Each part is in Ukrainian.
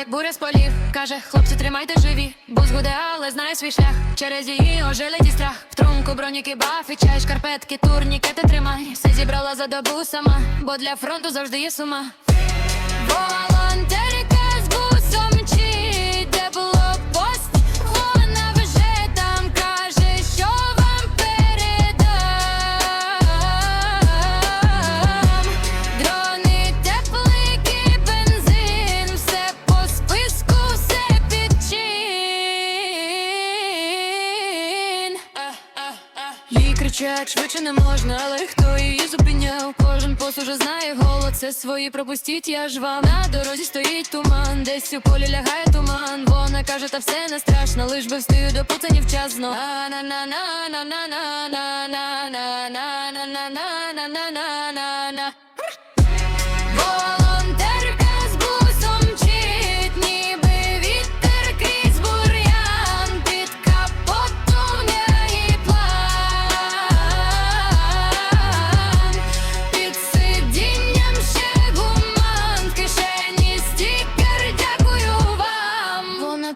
Як буря з полів, каже, хлопці, тримайте живі, бус гуде, але знає свій шлях. Через її ожеледь і страх. В трунку броніки, бафи, чай, шкарпетки, турнікети тримай. Все зібрала за добу сама, бо для фронту завжди є сума. кричать, швидше не можна, але хто її зупиняв? Кожен пос уже знає голод, це свої пропустіть, я ж вам на дорозі стоїть туман, десь у полі лягає туман. Вона каже, та все не страшно, лиш би встаю до пуцанів вчасно. А на на на на на на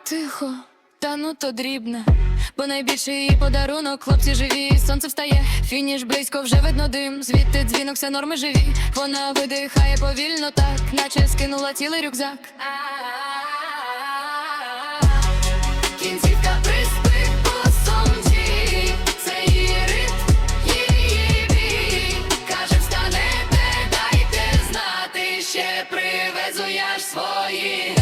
Тихо, та ну то дрібна. Бо найбільший її подарунок, хлопці живі, сонце встає, фініш близько, вже видно дим. Звідти дзвінок, все норми живі. Вона видихає повільно, так, наче скинула цілий рюкзак. Кінцівка приспи посомчі, це її її бій. Каже, встанете, дайте знати, ще привезу я ж свої